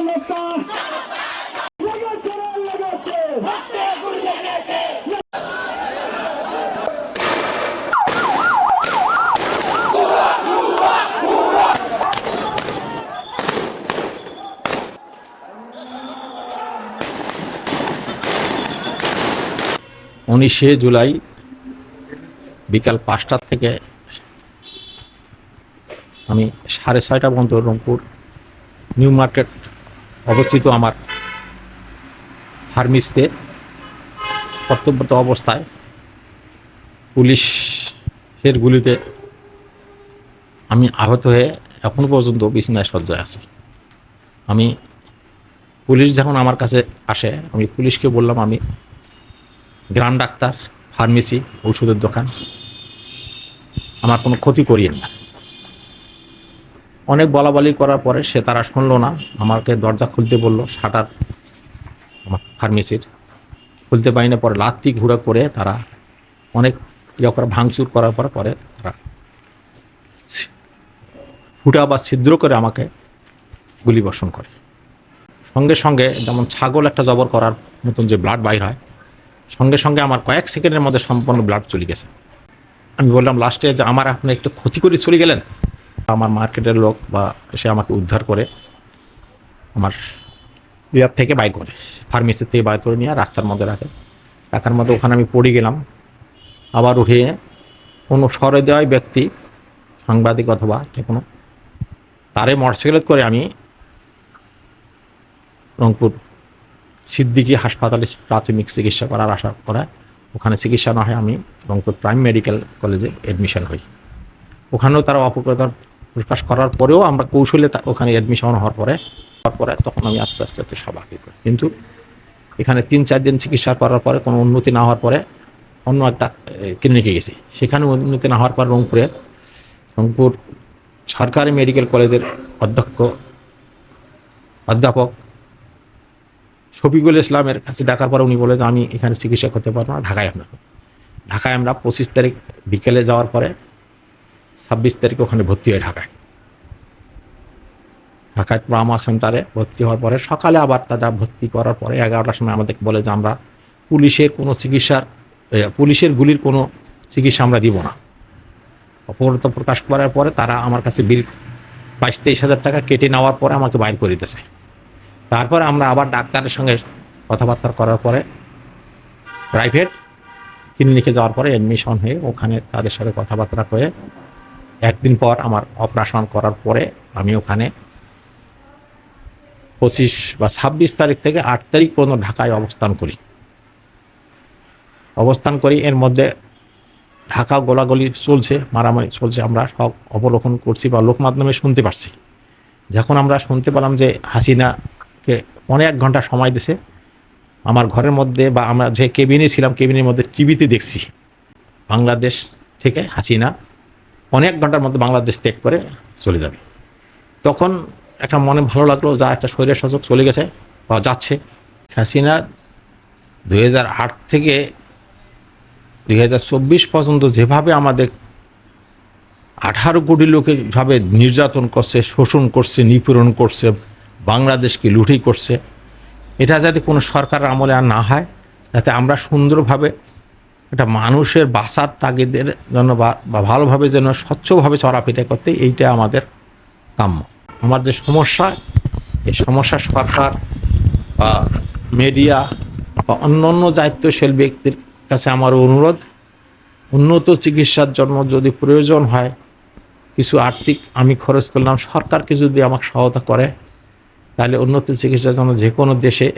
নেতা লেগেছে রে, লেগেছে উনিশে জুলাই বিকাল পাঁচটার থেকে আমি সাড়ে ছয়টা পর্যন্ত রংপুর নিউ মার্কেট অবস্থিত আমার ফার্মিসতে কর্তব্যরত অবস্থায় পুলিশের গুলিতে আমি আহত হয়ে এখন পর্যন্ত বিছনায় সজ্জায় আছি। আমি পুলিশ যখন আমার কাছে আসে, আমি পুলিশকে বললাম, আমি গ্রাম ডাক্তার, ফার্মেসি, ওষুধের দোকান। আমার কোনো ক্ষতি করিয়েন না। অনেক বলাবলি করার পরে সে তারা শুনলো না। আমাকে দরজা খুলতে বলল, শাটার, আমার ফার্মেসির। খুলতে পারি না পরে লাত্তি ঘুরে করে তারা অনেক ইয়ে ভাঙচুর করার পরে পরে তারা ফুটা বা ছিদ্র করে আমাকে গুলি বর্ষণ করে। সঙ্গে সঙ্গে যেমন ছাগল একটা জবর করার মতন যে ব্লাড বাইর হয়, সঙ্গে সঙ্গে আমার কয়েক সেকেন্ডের মধ্যে সম্পূর্ণ ব্লাড চলে গেছে। আমি বললাম, লাস্টে যে আমার আপনি একটু ক্ষতি করে চলে গেলেন? আমার মার্কেটের লোক বা এসে আমাকে উদ্ধার করে আমার ইয়ার থেকে বাইর করে ফার্মেসির থেকে বাইর করে নিয়ে রাস্তার মধ্যে রাখে। রাখার মধ্যে ওখানে আমি পড়ে গেলাম। আবার উঠে কোনো সরে দেওয়াই ব্যক্তি, সাংবাদিক অথবা যে কোনো, তারে মোটরসাইকেলত করে আমি রংপুর সিদ্দিকি হাসপাতালে প্রাথমিক চিকিৎসা করার আশা করা ওখানে চিকিৎসা না হয় আমি রংপুর প্রাইম মেডিকেল কলেজে অ্যাডমিশন হই। ওখানেও তারা অপপ্রচার প্রকাশ করার পরেও আমরা কৌশলে ওখানে অ্যাডমিশন হওয়ার পরে হওয়ার পরে তখন আমি আস্তে আস্তে আস্তে স্বাভাবিক হই। কিন্তু এখানে তিন, চার দিন চিকিৎসা করার পরে, কোনো উন্নতি না হওয়ার পরে অন্য একটা ক্লিনিকে গেছি। সেখানে উন্নতি না হওয়ার পর রংপুরে রংপুর সরকারি মেডিকেল কলেজের অধ্যক্ষ, অধ্যাপক শফিকুল ইসলামের কাছে ডাকার পরে উনি বলে যে, আমি এখানে চিকিৎসা করতে পারব না, ঢাকায় আমরা ঢাকায় আমরা পঁচিশ তারিখ বিকেলে যাওয়ার পরে ছাব্বিশ তারিখ ওখানে ভর্তি হয় ঢাকায়। ঢাকায় ট্রামা সেন্টারে ভর্তি হওয়ার পরে সকালে আবার তারা ভর্তি করার পরে এগারোটার সময় আমাদের বলে যে আমরা পুলিশের কোনো চিকিৎসার পুলিশের গুলির কোনো চিকিৎসা আমরা দিব না। অপরতা প্রকাশ করার পরে তারা আমার কাছে বিল বাইশ তেইশ হাজার টাকা কেটে নেওয়ার পরে আমাকে বাইর করে দিতেছে তারপর আমরা আবার ডাক্তারের সঙ্গে কথাবার্তা করার পরে প্রাইভেট ক্লিনিকে যাওয়ার পরে অ্যাডমিশন হয়ে ওখানে তাদের সাথে কথাবার্তা হয়ে একদিন পর আমার অপারেশন করার পরে আমি ওখানে পঁচিশ বা ছাব্বিশ তারিখ থেকে আট তারিখ পর্যন্ত ঢাকায় অবস্থান করি। অবস্থান করি, এর মধ্যে ঢাকা গোলাগুলি চলছে, মারামারি চলছে, আমরা সব অবলোকন করছি বা লোক মাধ্যমে শুনতে পারছি। যখন আমরা শুনতে পেলাম যে হাসিনাকে অনেক ঘণ্টা সময় দিছে, আমার ঘরের মধ্যে বা আমরা যে কেবিনে ছিলাম, কেবিনের মধ্যে টিভিতে দেখছি। বাংলাদেশ থেকে হাসিনা অনেক ঘণ্টার মধ্যে বাংলাদেশ ত্যাগ করে চলে যাবে। তখন একটা মনে ভালো লাগল যা একটা শরীরের শাসক চলে গেছে বা যাচ্ছে। হাসিনা দু হাজার আট থেকে দুই হাজার চব্বিশ পর্যন্ত যেভাবে আমাদের আঠারো কোটি লোকে ভাবে নির্যাতন করছে, শোষণ করছে, নিপীড়ন করছে, বাংলাদেশকে লুঠি করছে, এটা যাতে কোনো সরকারের আমলে আর না হয়, যাতে আমরা সুন্দরভাবে একটা মানুষের বাঁচার তাগিদের জন্য বা ভালোভাবে যেন স্বচ্ছভাবে চলাফেরা করতে এইটা আমাদের কাম্য। আমার যে সমস্যা, এই সমস্যা সরকার বা মিডিয়া বা অন্য অন্য দায়িত্বশীল ব্যক্তির কাছে আমার অনুরোধ, উন্নত চিকিৎসার জন্য যদি প্রয়োজন হয়, কিছু আর্থিক আমি খরচ করলাম সরকারকে যদি আমাকে সহায়তা করে, তাহলে উন্নত চিকিৎসার জন্য যে কোনো দেশে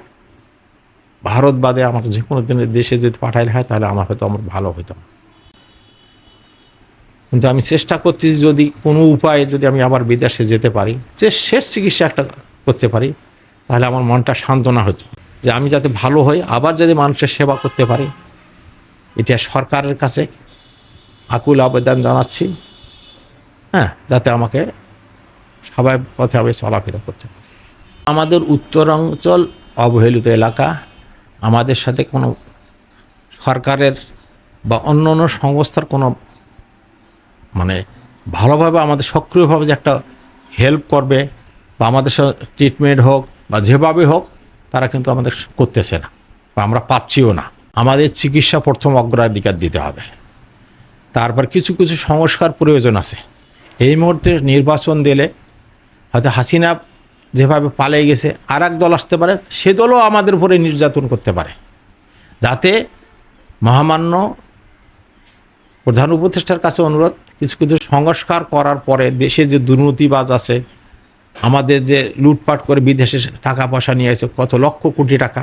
ভারত বাদে আমাকে যে কোনো দিনের দেশে যদি পাঠাইলে হয়, তাহলে আমার হয়তো আমার ভালো হতো কিন্তু আমি চেষ্টা করছি যদি কোনো উপায়ে যদি আমি আবার বিদেশে যেতে পারি, যে শেষ চিকিৎসা একটা করতে পারি, তাহলে আমার মনটা সান্ত্বনা হতো যে আমি যাতে ভালো হই, আবার যদি মানুষের সেবা করতে পারি, এটা সরকারের কাছে আকুল আবেদন জানাচ্ছি হ্যাঁ যাতে আমাকে সবাই পথে আমি চলাফেরা করতে। আমাদের উত্তরাঞ্চল অবহেলিত এলাকা আমাদের সাথে কোনো সরকারের বা অন্য অন্য সংস্থার কোনো মানে ভালোভাবে আমাদের সক্রিয়ভাবে যে একটা হেল্প করবে বা আমাদের সাথে ট্রিটমেন্ট হোক বা যেভাবে হোক, তারা কিন্তু আমাদের করতেছে না বা আমরা পাচ্ছিও না। আমাদের চিকিৎসা প্রথম অগ্রাধিকার দিতে হবে। তারপর কিছু কিছু সংস্কার প্রয়োজন আছে। এই মুহূর্তে নির্বাচন দিলে হয়তো হাসিনা যেভাবে পালিয়ে গেছে আর দল আসতে পারে, সে দলও আমাদের উপরে নির্যাতন করতে পারে। যাতে মহামান্য প্রধান উপদেষ্টার কাছে অনুরোধ, কিছু কিছু সংস্কার করার পরে দেশে যে দুর্নীতিবাজ আছে, আমাদের যে লুটপাট করে বিদেশে টাকা পয়সা নিয়ে এসে কত লক্ষ কোটি টাকা,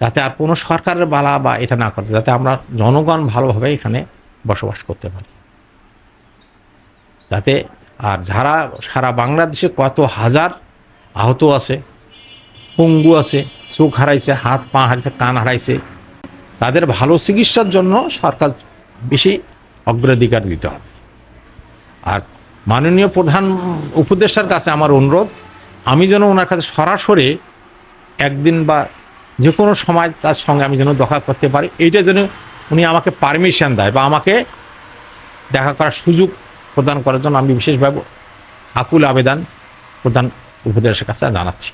যাতে আর কোনো সরকারের বালা বা এটা না করতে যাতে আমরা জনগণ ভালোভাবে এখানে বসবাস করতে পারি। যাতে আর যারা সারা বাংলাদেশে কত হাজার আহত আছে, পঙ্গু আছে, চোখ হারাইছে, হাত পা হারাইছে, কান হারাইছে। তাদের ভালো চিকিৎসার জন্য সরকার বেশি অগ্রাধিকার দিতে হবে। আর মাননীয় প্রধান উপদেষ্টার কাছে আমার অনুরোধ, আমি যেন ওনার কাছে সরাসরি একদিন বা যে কোনো সময় তার সঙ্গে আমি যেন দেখা করতে পারি, এইটা যেন উনি আমাকে পারমিশন দেয় বা আমাকে দেখা করার সুযোগ প্রদান করার জন্য আমি বিশেষভাবে আকুল আবেদন প্রধান উপদেষ্টার কাছে জানাচ্ছি।